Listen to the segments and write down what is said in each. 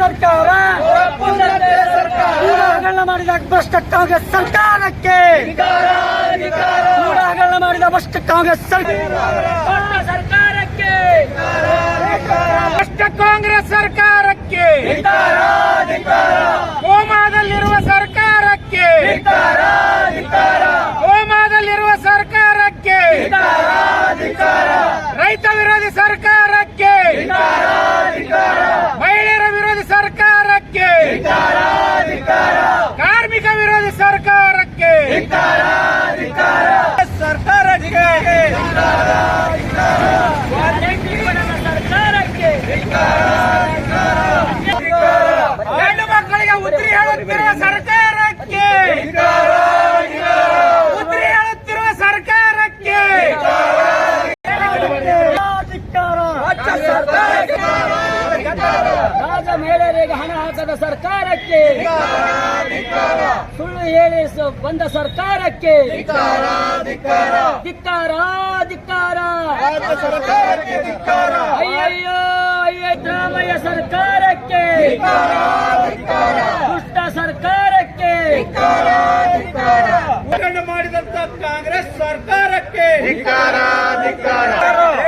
ಸರ್ಕಾರ. ಹಗರಣ ಮಾಡಿದ ಭ್ರಷ್ಟ ಕಾಂಗ್ರೆಸ್ ಸರ್ಕಾರಕ್ಕೆ. ಹಗರಣ ಮಾಡಿದ ಭ್ರಷ್ಟ ಕಾಂಗ್ರೆಸ್ ಸರ್ಕಾರಕ್ಕೆ ಭ್ರಷ್ಟ ಕಾಂಗ್ರೆಸ್ ಸರ್ಕಾರಕ್ಕೆ. ಕೋಮಾದಲ್ಲಿರುವ ಸರ್ಕಾರಕ್ಕೆ ಕೋಮಾದಲ್ಲಿರುವ ಸರ್ಕಾರಕ್ಕೆ ರೈತ ವಿರೋಧಿ ಸರ್ಕಾರಕ್ಕೆ ಮಹಿಳೆಯರ ವಿರೋಧಿ ಸರ್ಕಾರಕ್ಕೆ ಕಾರ್ಮಿಕ ವಿರೋಧಿ ಸರ್ಕಾರಕ್ಕೆ ಸರ್ಕಾರಕ್ಕೆ ಸರ್ಕಾರಕ್ಕೆ ಹೆಣ್ಣು ಮಕ್ಕಳಿಗೆ ಉದ್ರಿ ಹೇಳುತ್ತಿರುವ ಸರ್ಕಾರಕ್ಕೆ. ಉದ್ರಿ ಹೇಳುತ್ತಿರುವ ಸರ್ಕಾರಕ್ಕೆ. ರಾಜ ಮಹಿಳೆಯರಿಗೆ ಹಣ ಹಾಕದ ಸರ್ಕಾರಕ್ಕೆ. ಸುಳ್ಳು ಹೇಳಿ ಬಂದ ಸರ್ಕಾರಕ್ಕೆ. ಧಿಕ್ಕಾರ ಧಿಕ್ಕಾರ. ಅಯ್ಯಯ್ಯೋ ಅಯ್ಯ ಗ್ರಾಮಯ್ಯ ಸರ್ಕಾರಕ್ಕೆ. ದುಷ್ಟ ಸರ್ಕಾರಕ್ಕೆ. ಮಾಡಿದಂತ ಕಾಂಗ್ರೆಸ್ ಸರ್ಕಾರಕ್ಕೆ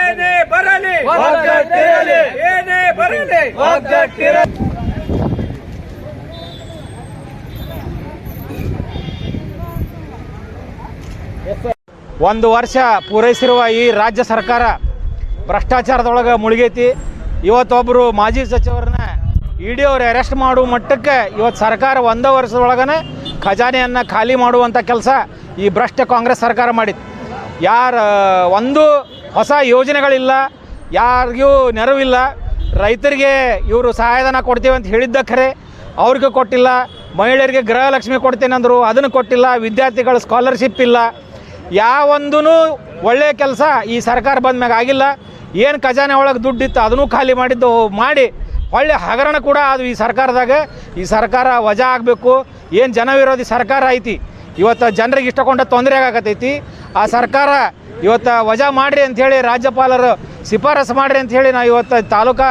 ಏನೇ ಬರಲಿ ಏನೇ ಒಂದು ವರ್ಷ ಪೂರೈಸಿರುವ ಈ ರಾಜ್ಯ ಸರ್ಕಾರ ಭ್ರಷ್ಟಾಚಾರದೊಳಗೆ ಮುಳುಗೈತಿ. ಇವತ್ತೊಬ್ಬರು ಮಾಜಿ ಸಚಿವರನ್ನ ಇಡಿ ಅವ್ರು ಅರೆಸ್ಟ್ ಮಾಡುವ ಮಟ್ಟಕ್ಕೆ ಇವತ್ತು ಸರ್ಕಾರ ಒಂದೇ ವರ್ಷದೊಳಗನೆ ಖಜಾನೆಯನ್ನು ಖಾಲಿ ಮಾಡುವಂಥ ಕೆಲಸ ಈ ಭ್ರಷ್ಟ ಕಾಂಗ್ರೆಸ್ ಸರ್ಕಾರ ಮಾಡಿತ್ತು. ಯಾರ, ಒಂದು ಹೊಸ ಯೋಜನೆಗಳಿಲ್ಲ, ಯಾರಿಗೂ ನೆರವಿಲ್ಲ. ರೈತರಿಗೆ ಇವರು ಸಹಾಯಧನ ಕೊಡ್ತೀವಿ ಅಂತ ಹೇಳಿದ್ದ ಖರೆ ಅವ್ರಿಗೆ ಕೊಟ್ಟಿಲ್ಲ. ಮಹಿಳೆಯರಿಗೆ ಗೃಹಲಕ್ಷ್ಮಿ ಕೊಡ್ತೇನೆ ಅಂದರು, ಅದನ್ನು ಕೊಟ್ಟಿಲ್ಲ. ವಿದ್ಯಾರ್ಥಿಗಳ ಸ್ಕಾಲರ್ಶಿಪ್ ಇಲ್ಲ. ಯಾವೊಂದೂ ಒಳ್ಳೆಯ ಕೆಲಸ ಈ ಸರ್ಕಾರ ಬಂದ ಮ್ಯಾಗ ಆಗಿಲ್ಲ. ಏನು ಖಜಾನೆ ಒಳಗೆ ದುಡ್ಡಿತ್ತು ಅದನ್ನು ಖಾಲಿ ಮಾಡಿದ್ದು ಮಾಡಿ, ಒಳ್ಳೆ ಹಗರಣ ಕೂಡ ಅದು ಈ ಸರ್ಕಾರದಾಗ. ಈ ಸರ್ಕಾರ ವಜಾ ಆಗಬೇಕು. ಏನು ಜನವಿರೋಧಿ ಸರ್ಕಾರ ಐತಿ. ಇವತ್ತು ಜನರಿಗೆ ಇಷ್ಟಕೊಂಡ ತೊಂದರೆ ಆಗಕತ್ತೈತಿ. ಆ ಸರ್ಕಾರ ಇವತ್ತು ವಜಾ ಮಾಡಿರಿ ಅಂಥೇಳಿ ರಾಜ್ಯಪಾಲರು ಶಿಫಾರಸು ಮಾಡಿರಿ ಹೇಳಿ ನಾವು ಇವತ್ತು ತಾಲೂಕಾ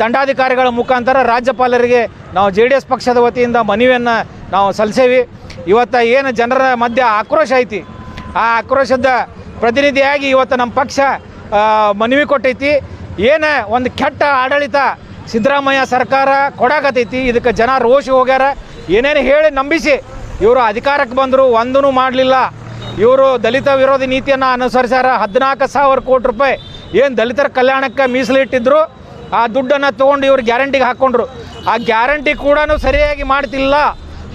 ದಂಡಾಧಿಕಾರಿಗಳ ಮುಖಾಂತರ ರಾಜ್ಯಪಾಲರಿಗೆ ನಾವು ಜೆ ಡಿ ಎಸ್ ಪಕ್ಷದ ವತಿಯಿಂದ ಮನವಿಯನ್ನು ನಾವು ಸಲ್ಲಿಸೇವಿ. ಇವತ್ತು ಏನು ಜನರ ಮಧ್ಯೆ ಆಕ್ರೋಶ ಐತಿ. ಆ ಆಕ್ರೋಶದ ಪ್ರತಿನಿಧಿಯಾಗಿ ಇವತ್ತು ನಮ್ಮ ಪಕ್ಷ ಮನವಿ ಕೊಟ್ಟೈತಿ. ಏನು ಒಂದು ಕೆಟ್ಟ ಆಡಳಿತ ಸಿದ್ದರಾಮಯ್ಯ ಸರ್ಕಾರ ಕೊಡಾಕತ್ತೈತಿ. ಇದಕ್ಕೆ ಜನ ರೋಷಿ ಹೋಗ್ಯಾರ. ಏನೇನು ಹೇಳಿ ನಂಬಿಸಿ ಇವರು ಅಧಿಕಾರಕ್ಕೆ ಬಂದರು ಒಂದೂ ಮಾಡಲಿಲ್ಲ. ಇವರು ದಲಿತ ವಿರೋಧಿ ನೀತಿಯನ್ನು ಅನುಸರಿಸ್ಯಾರ. ಹದಿನಾಲ್ಕು ಸಾವಿರ ಕೋಟಿ ರೂಪಾಯಿ ಏನು ದಲಿತರ ಕಲ್ಯಾಣಕ್ಕೆ ಮೀಸಲಿಟ್ಟಿದ್ರು, ಆ ದುಡ್ಡನ್ನು ತೊಗೊಂಡು ಇವ್ರು ಗ್ಯಾರಂಟಿಗೆ ಹಾಕ್ಕೊಂಡ್ರು ಆ ಗ್ಯಾರಂಟಿ ಕೂಡ ಸರಿಯಾಗಿ ಮಾಡ್ತಿಲ್ಲ.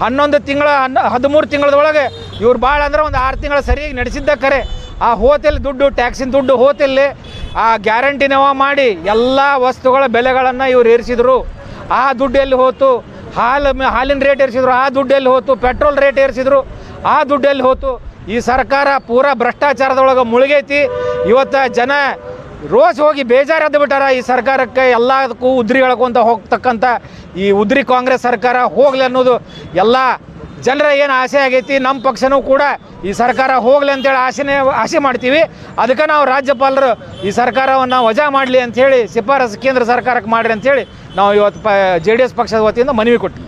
ಹನ್ನೊಂದು ತಿಂಗಳ, ಹನ್ನ, ಹದಿಮೂರು ತಿಂಗಳದೊಳಗೆ ಇವ್ರು ಭಾಳ ಅಂದ್ರೆ ಒಂದು ಆರು ತಿಂಗಳು ಸರಿಯಾಗಿ ನಡೆಸಿದ್ದ ಕರೆ. ಆ ಹೋತೆಲ್ ದುಡ್ಡು, ಟ್ಯಾಕ್ಸಿನ ದುಡ್ಡು ಹೋತೆಲ್ಲಿ ಆ ಗ್ಯಾರಂಟಿನವ ಮಾಡಿ ಎಲ್ಲ ವಸ್ತುಗಳ ಬೆಲೆಗಳನ್ನು ಇವ್ರು ಏರಿಸಿದ್ರು. ಆ ದುಡ್ಡು ಎಲ್ಲಿ ಹೋತು, ಹಾಲು ಹಾಲಿನ ರೇಟ್ ಏರಿಸಿದ್ರು, ಆ ದುಡ್ಡು ಎಲ್ಲಿ ಹೋತು, ಪೆಟ್ರೋಲ್ ರೇಟ್ ಏರಿಸಿದ್ರು, ಆ ದುಡ್ಡು ಎಲ್ಲಿ ಹೋತು. ಈ ಸರ್ಕಾರ ಪೂರಾ ಭ್ರಷ್ಟಾಚಾರದೊಳಗೆ ಮುಳುಗೈತಿ. ಇವತ್ತು ಜನ ರೋಸ್ ಹೋಗಿ ಬೇಜಾರಾದ ಬಿಟ್ಟಾರ ಈ ಸರ್ಕಾರಕ್ಕೆ ಎಲ್ಲದಕ್ಕೂ ಉದ್ರಿ ಹೇಳ್ಕೊಂತ ಹೋಗ್ತಕ್ಕಂಥ ಈ ಉದ್ರಿ ಕಾಂಗ್ರೆಸ್ ಸರ್ಕಾರ ಹೋಗ್ಲಿ ಅನ್ನೋದು ಎಲ್ಲ ಜನರ ಏನು ಆಸೆ ಆಗೈತಿ ನಮ್ಮ ಪಕ್ಷನೂ ಕೂಡ ಈ ಸರ್ಕಾರ ಹೋಗ್ಲಿ ಅಂತೇಳಿ ಆಸೆನೇ, ಆಸೆ ಮಾಡ್ತೀವಿ. ಅದಕ್ಕೆ ನಾವು ರಾಜ್ಯಪಾಲರು ಈ ಸರ್ಕಾರವನ್ನು ವಜಾ ಮಾಡಲಿ ಅಂಥೇಳಿ ಶಿಫಾರಸು ಕೇಂದ್ರ ಸರ್ಕಾರಕ್ಕೆ ಮಾಡಿರಿ ಅಂಥೇಳಿ ನಾವು ಇವತ್ತು ಪ, ಜೆ ಡಿ ಎಸ್ ಪಕ್ಷದ ವತಿಯಿಂದ ಮನವಿ ಕೊಟ್ಟಿವಿ